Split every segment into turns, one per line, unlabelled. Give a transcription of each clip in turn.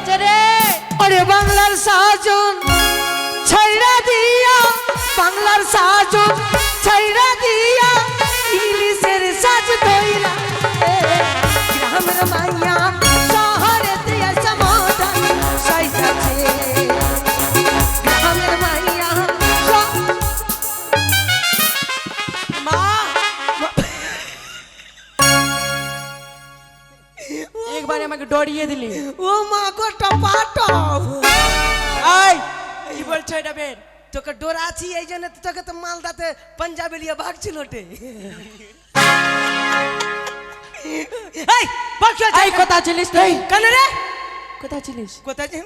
গেছে রে।
ওরে বাংলার সাজন ছাইড়া দিয়া বাংলার সাজন
ডরিয়ে দিলি।
ও মা গোটা পাটো
এই কি বলছো এটা বের।
তোকে ডোরাছি এই জন্য তোকে তো মালদাতে পাঞ্জাবে লিয়ে ভাগছিল ওটে এই হয়েছে?
এই কোথায় ছিলিস তুই?
কেন রে?
কোথায় ছিলিস?
কোথায় যে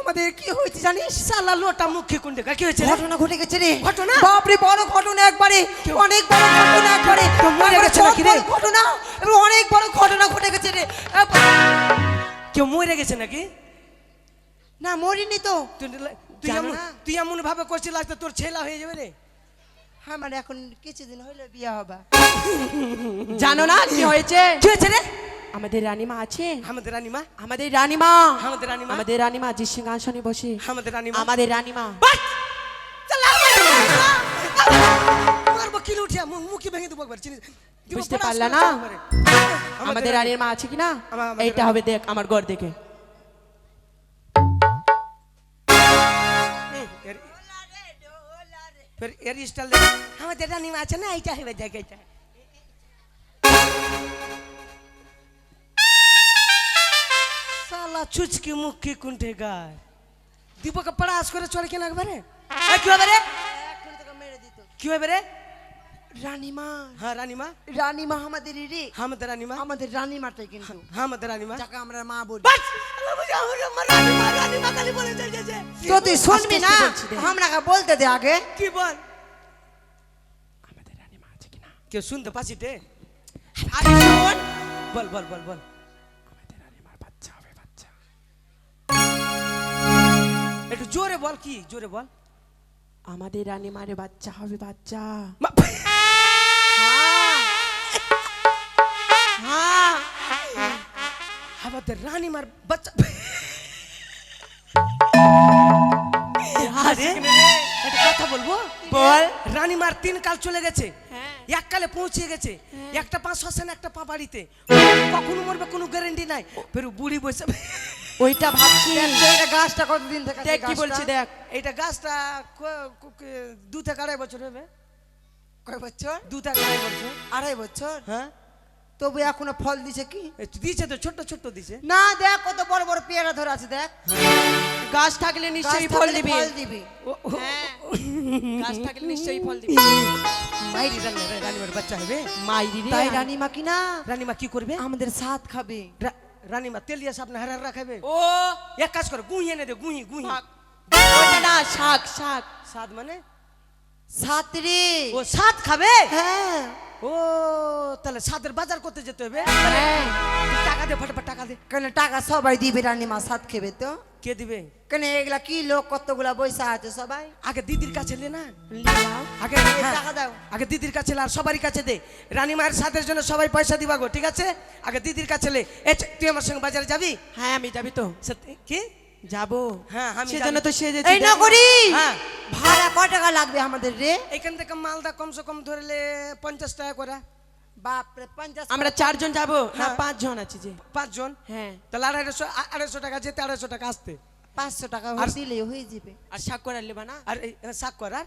আমাদের কি হয়েছে জানিস? সালা লোটা মুখে কোন দেখা কি হয়েছে
ঘটনা ঘটে গেছে রে।
ঘটনা?
বাপরে বড় ঘটনা একবারে। অনেক বড় ঘটনা একবারে।
মরে গেছে নাকি রে?
ঘটনা। এবং অনেক বড় ঘটনা ঘটে গেছে রে।
কেউ মরে গেছে নাকি?
না মরিনি তো।
তুই এমন তুই এমন ভাবে করছিস লাগতো তোর ছেলা হয়ে যাবে রে।
আমার এখন কিছুদিন হইলে বিয়ে হবে
জানো না কি হয়েছে?
কি হয়েছে রে?
আমাদের রানীমা আছে?
আমাদের রানীমা।
আমাদের রানীমা।
আমাদের রানীমা।
আমাদের রানীমা যে সিংহাসনে বসে।
আমাদের রানীমা।
আমাদের রানীমা।
বাস! চালা, মারবো কিলো উঠিয়া মু- মুখে ভেঙে দেবো একবার চিনিস?
বুঝতে পারলা না? আমাদের রানীর মা আছে কিনা?
আমা-
এইটা হবে দেখ আমার ঘর দেখে।
এই, ফের এর স্টাইল দেখ আমাদের রানীমা আছে না এইটা হবে দেখ এইটা। চুচকি মুখি কুন্ঠে গায় দীপকে পড়াশ করে চলে কেন একবারে কি হবে রে কি হবে রে
রানীমা
হ্যাঁ রানীমা
রানীমা আমাদের রে
আমাদের রানীমা
আমাদের রানীমাটাই কিন্তু
হ্যাঁ আমাদের রানীমা
যাকে আমরা মা বলি তো তুই শুনবি না
রে।
আমরাকে বলতে দে আগে
কি বল
আমাদের রানীমা আছে কিনা
কেউ শুনতে পাচ্ছি
শোন
বল বল বল বল একটু জোরে বল কি? জোরে বল।
আমাদের রানীমারে বাচ্চা হবে বাচ্চা।
হ্যাঁ
আমাদের রানীমার বাচ্চা একটা কথা বলব?
বল।
রানীমার তিন কাল চলে গেছে।
হ্যাঁ।
এক কালে পৌঁছে গেছে। একটা পা শ্মশানে একটা পা বাড়িতে। কখনো মরবে কোনো গ্যারেন্টি নাই। ফের বুড়ি বসে
ওইটা ভাবছি।
এটা গাছটা কতদিন থেকে
দেখ কি? বলছি দেখ।
এইটা গাছটা দু থেকে আড়াই বছর হবে।
কয় বছর?
দু থেকে আড়াই বছর।
আড়াই বছর?
হ্যাঁ।
তবু এখনও ফল দিছে কি?
দিছে তো ছোট্ট ছোট্ট দিছে।
না দেখ কত বড় বড় পেয়ারা ধরে আছে দেখ।
গাছ থাকলে নিশ্চয়ই ফল দিবি।
ফল দিবি।
হ্যাঁ। গাছ থাকলে নিশ্চয়ই ফল দিবি।
মাইরি রানী- রানীমার বাচ্চা হবে।
মাইরি
তাই রানীমা কি না?
রানীমা কি করবে?
আমাদের সাথ খাবে।
রা- রানীমা তেলিয়া সাপনা হারার রাখাবে
ও
এক কাজ করো গুহি এনে দে গুহি গুহি
শাক। ওইটা না শাক শাক
সাত মানে
সাত রে
ও সাত খাবে
হ্যাঁ
ও তাহলে সাতের বাজার করতে যেতে হবে
হ্যাঁ
তুই টাকা দে ফটাফট টাকা দে
কেন টাকা সবাই দিবে রানীমা সাত খেবে তো
কে দিবে?
কেন এগুলা কি লোক কতগুলা বৈশা আছে সবাই?
আগে দিদির কাছে লে না। আগে হ্যাঁ,
টাকা দাও।
আগে দিদির কাছে আর সবারই কাছে দে। রানী মায়ের সাথের জন্য সবাই পয়সা দিবা গো ঠিক আছে? আগে দিদির কাছে লে। এ তুই আমার সঙ্গে বাজারে যাবি?
হ্যাঁ আমি যাবি তো।
সত্যি? কি?
যাব।
হ্যাঁ, আমি
সেজন্য। তো সেজেছি
এই না করি
হ্যাঁ।
ভাড়া ক টাকা লাগবে আমাদের রে?
এখান থেকে মালদা কমসে কম ধরলে পঞ্চাশ টাকা করে।
আমরা চারজন যাব? না
হ্যাঁ।
পাঁচজন আছি যে।
পাঁচজন?
হ্যাঁ।
তাহলে আড়াইশো আড়াইশো টাকা যেতে আড়াইশো টাকা আসতে।
পাঁচশো টাকা দিলে হয়ে যাবে।
আর স্বাক্ষর আর লেবা না
আর? স্বাক্ষর আর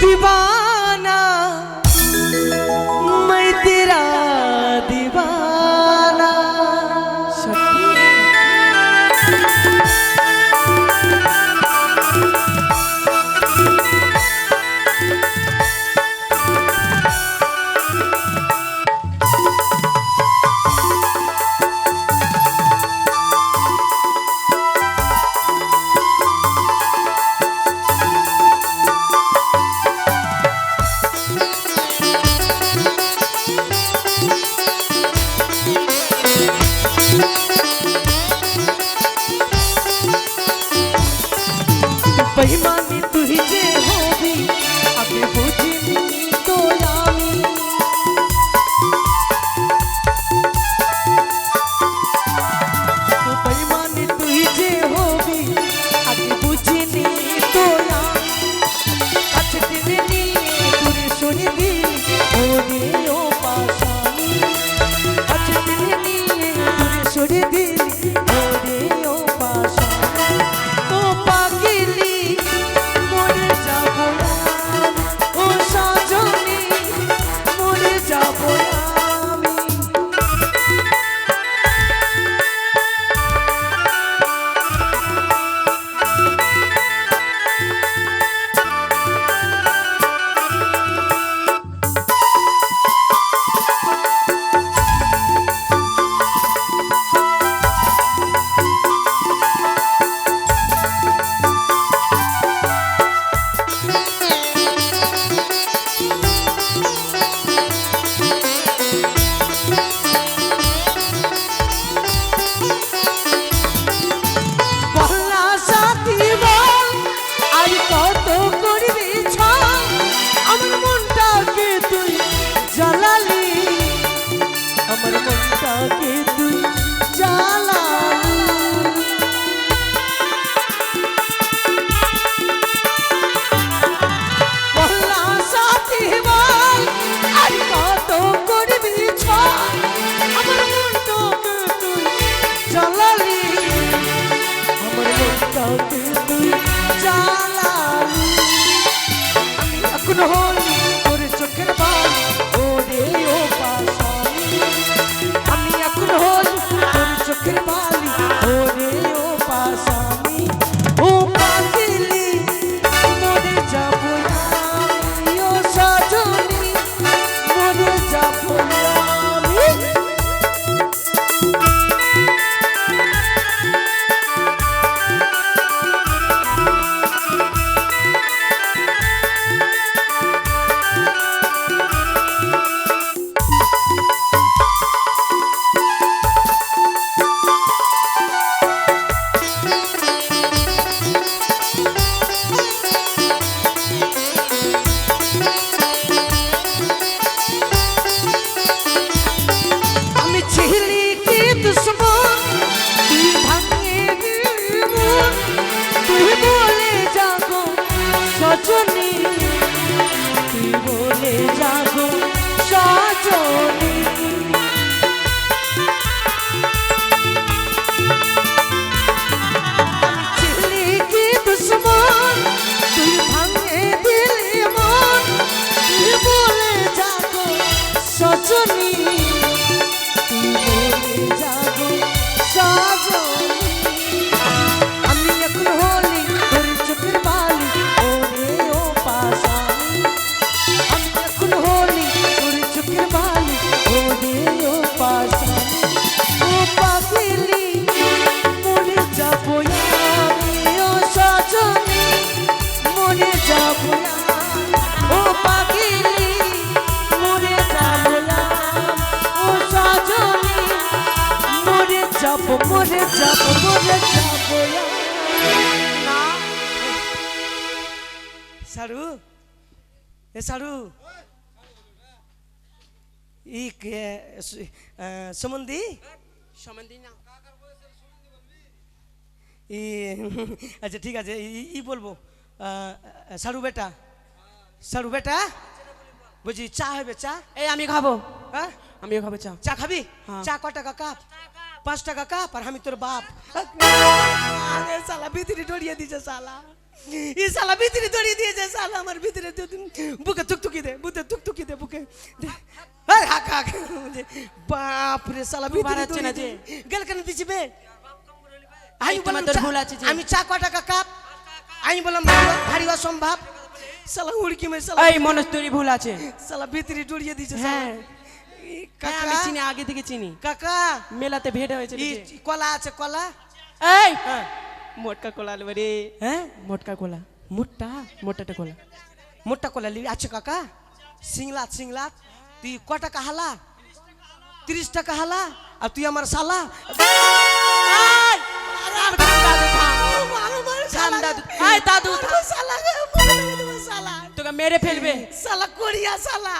দিবানা সারু ই সুমন্দি
সম্বন্ধী না
ই আচ্ছা ঠিক আছে ই- বলব সারু বেটা সারু বেটা বলছি চা হবে চা
এই আমি খাব
হ্যাঁ
আমিও খাব চা
চা খাবি। চা ক টাকা কাপ পাঁচ টাকা কাপ আর আমি তোর বাপ আরে শালা ভিতরে ডরিয়ে দিয়েছে শালা এই শালা ভিতরে ডরিয়ে দিয়েছে শালা আমার ভিতরে বুকে তুকতুকি দে বুকে তুকতুকি দে বুকে আরে হাক হাক। বাপ রে
খুব
ভিতরে
বাড়াচ্ছে না যে।
গেল কেন দিছি বে? আমি বললাম
ভুল আছে যে।
আমি চা ক টাকা কাপ? আমি বললাম ভারী- অসম্ভব। শালা উড়কি মে শালা
এই মনোজ তোরই ভুল আছে।
শালা ভিতরে ডরিয়ে দিয়েছে
হ্যাঁ। হ্যাঁ, আমি চিনি আগে থেকে চিনি।
কাকা।
মেলাতে ভেট হয়েছে
কলা আছে কলা?
এই!
হ্যাঁ।
মোটকা কোলা নেবে রে
হ্যাঁ
মোটকা কোলা
মুটটা
মোটাটা কোলা
মোটা কলা লিবি আছে কাকা সিংলাত সিংলাত তুই ক টাকা হালা তিরিশ টাকা হালা আর তুই আমার শালা আর দাদু,
তোকে মেরে ফেলবে
শালা করিয়া শালা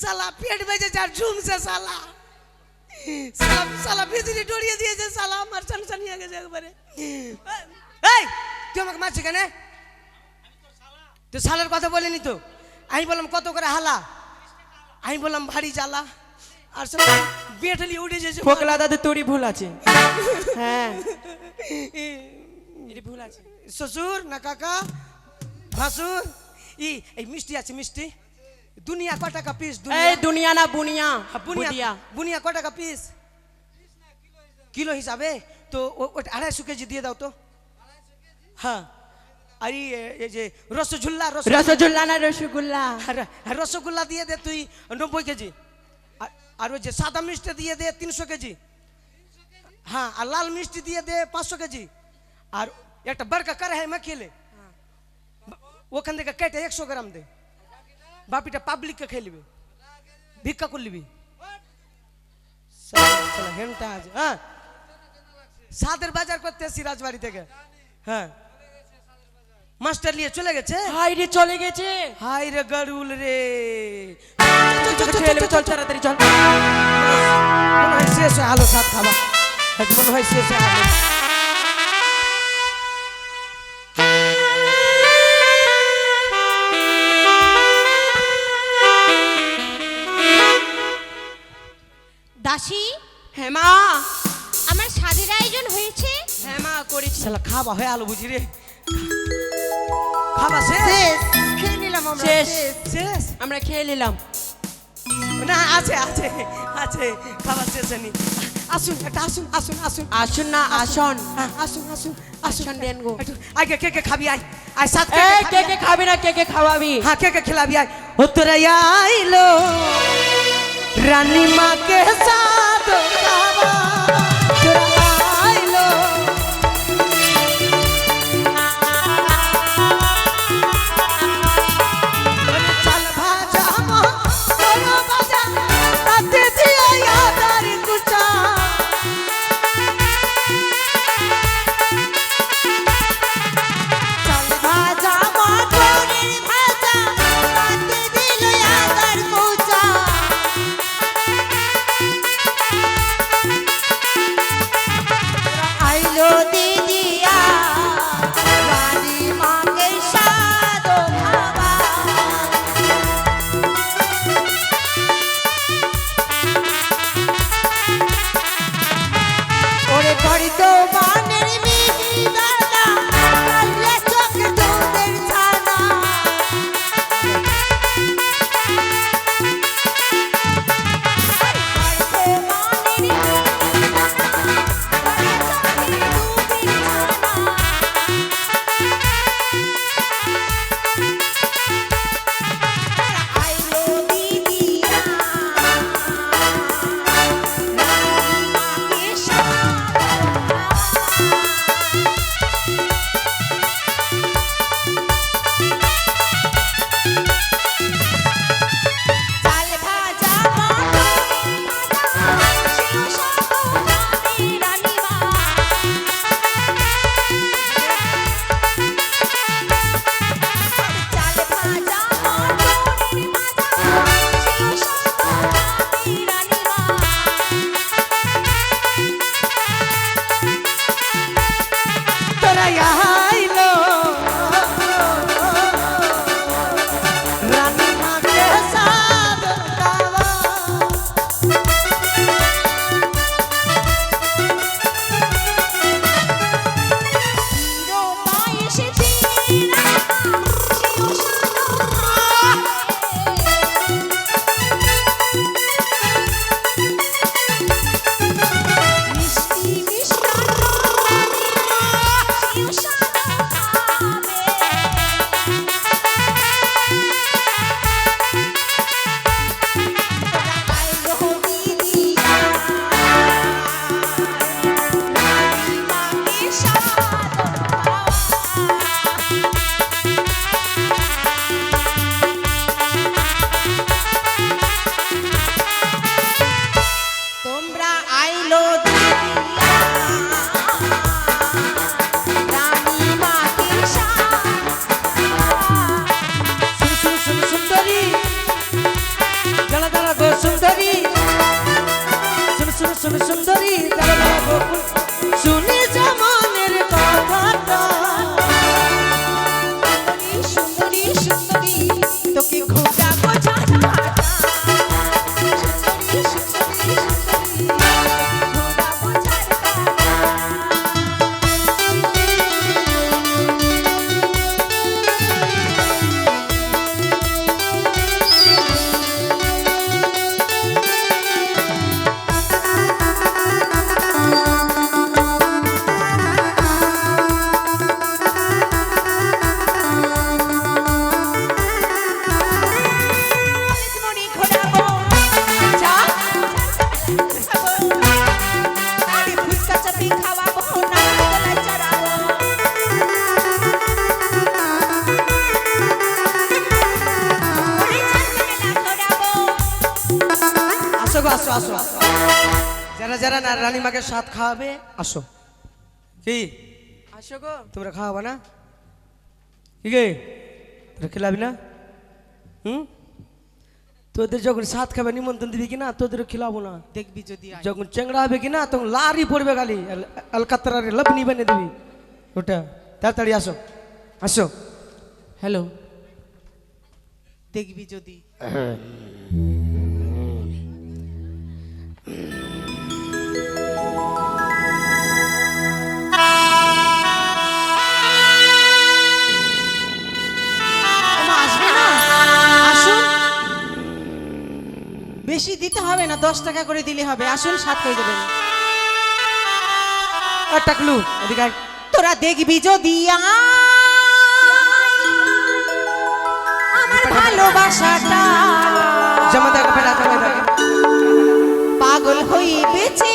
শালা পেট বেজে যার ঝুম সে শালা শালা শালা বিজলি ডরিয়ে দিয়েছে শালা আমার টেনশন নিয়ে গেছে একবারে। এই তুই আমাকে মারছিস কেন? তো শালার কথা বলেনি তো? আমি বললাম কত করে হালা? আমি বললাম ভারী জ্বালা। আর শালা বেটলি উঠে যেছে
ফোকলা দাদু তোরই ভুল আছে। হ্যাঁ। এরই ভুল আছে।
শ্বশুর না কাকা? ভাসুর? ই এই মিষ্টি আছে মিষ্টি। দুনিয়া ক টাকা পিস
এই
দুনিয়া
না বুনিয়া
বুনিয়া
বুনিয়া
বুনিয়া ক টাকা পিস কিলো হিসাবে তো ওটা আড়াইশো কেজি দিয়ে দাও তো হ্যাঁ আর এই, যে রসঝুল্লা রস
রসগোল্লা না রসগোল্লা
রসগোল্লা দিয়ে দে তুই নব্বই কেজি আর- ওই যে সাদা মিষ্টি দিয়ে দে তিনশো কেজি হ্যাঁ আর লাল মিষ্টি দিয়ে দে পাঁচশো কেজি আর একটা বড়কা করে হ্যাঁ খেলে ওখান থেকে কেটে একশো গ্রাম দে বাপিটা পাবলিককে খেয়ে নিবি। ভিক্ষা করে নিবি। শালা- শালা হেনটা আছে হ্যাঁ। সাদের বাজার করতে এসছি রাজবাড়ি থেকে। হ্যাঁ। মাস্টার নিয়ে চলে গেছে?
হাই রে চলে গেছে।
হাই রে গরুল রে।
চল তাড়াতাড়ি চল।
মনে হয় শেষ হয়ে আলো সাত খাবা। মনে হয় শেষ হয়ে আলো।
শালা খাওয়া হয়ে আলো বুঝি রে। খাওয়া শেষ?
খেয়ে নিলাম আমরা
শেষ।
শেষ।
আমরা খেয়ে নিলাম।
না আছে আছে আছে। খাবার শেষ হয়নি আসুন একটা আসুন আসুন আসুন।
আসুন না আসন।
হ্যাঁ, আসুন আসুন আসুন।
আসন দেন গো।
আগে কে কে খাবি আয়। আয় সাত কে কে
কে
খাবি
না কে কে খাওয়াবি?
হ্যাঁ কে কে খেলাবি আয়। ও তোরা আইলো। রানী মা কে সাথ খাবা আসো আসো। যারা যারা না রানী মাকে সাথ খাওয়াবে আসো। কি?
আসো গো।
তোমরা খাওয়াবা না? কি গে? তোরা খেলাবি না? হুম? তোদের যখন সাত খাবে নিমন্ত্রণ দিবি কি না তোদের খেলাবো না।
দেখবি যদি।
যখন চেংড়া হবে কি না তখন লারি পড়বে খালি আলকাতরারে লবনি বানিয়ে দিবি। ওটা। তাড়াতাড়ি আসো। আসো।
হ্যালো। দেখবি যদি।
বেশি দিতে হবে না দশ টাকা করে দিলে হবে। আসুন সাত করে
দেবেন। টাকলু এদিকে
তোরা দেখবি যদি আমার ভালোবাসাটা পাগল হয়ে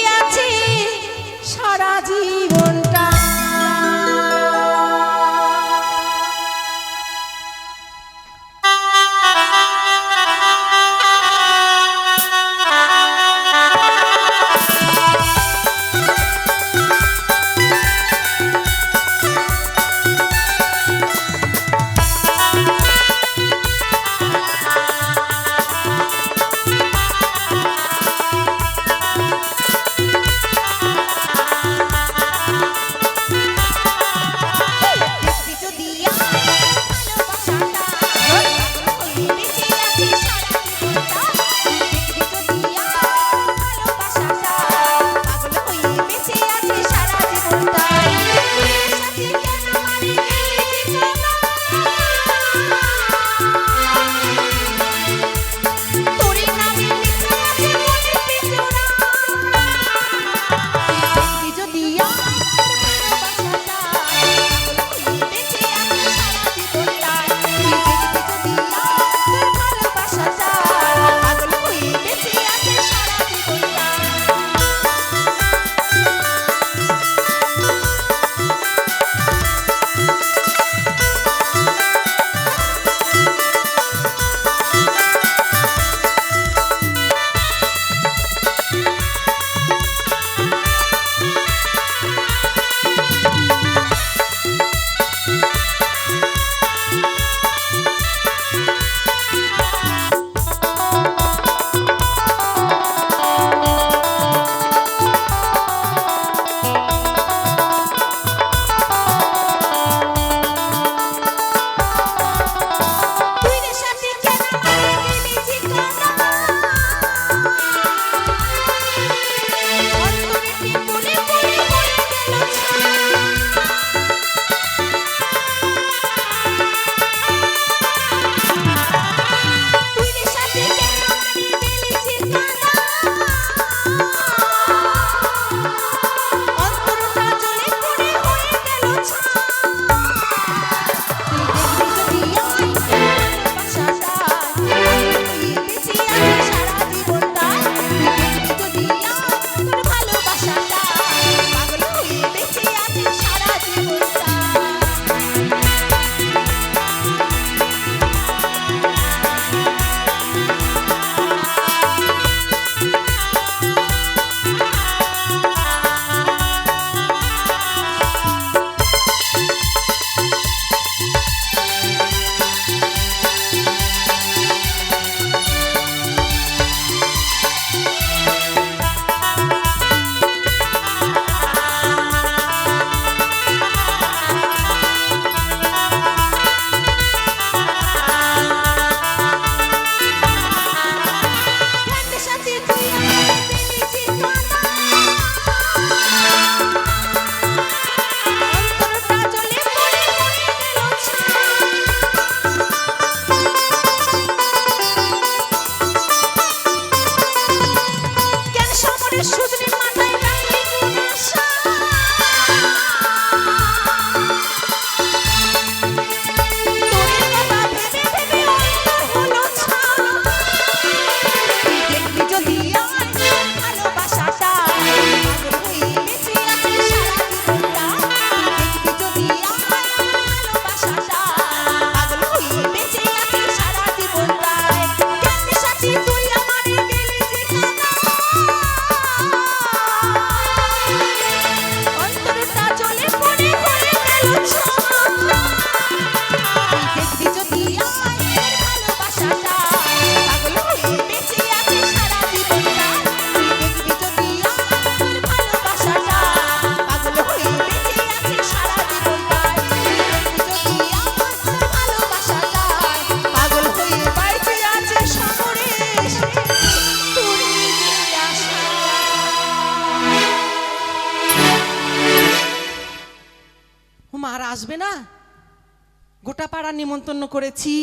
করেছি।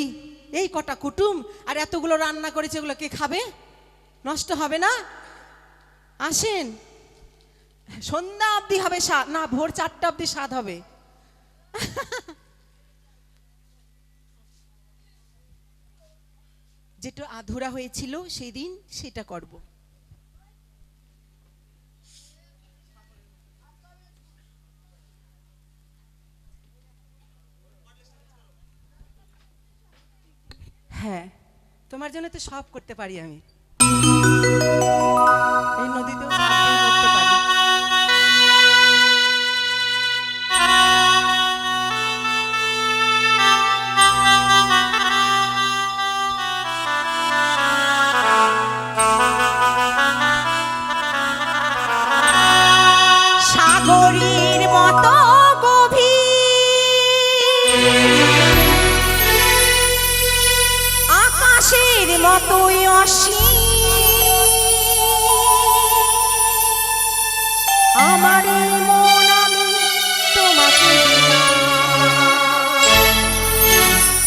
এই কটা কুটুম আর এতগুলো রান্না করেছে, এগুলো কে খাবে? নষ্ট হবে না? আসেন। সন্ধ্যা অবধি হবে স্বাদ না, ভোর চারটা অবধি স্বাদ হবে। যেটা আধুরা হয়েছিল, সেই দিন সেটা করব হ্যাঁ তোমার জন্য তো সব করতে পারি আমি। এই নদীতেও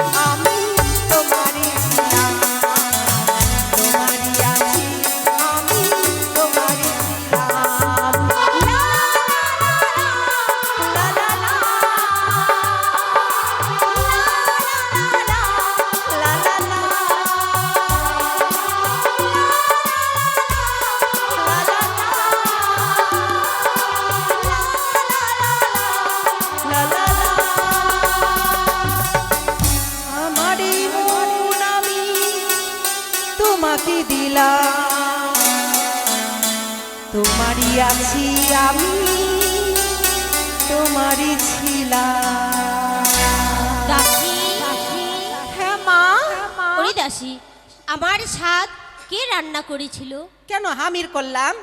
আমি
স্বাদ কে রান্না করেছিল?
কেন হামির করলাম?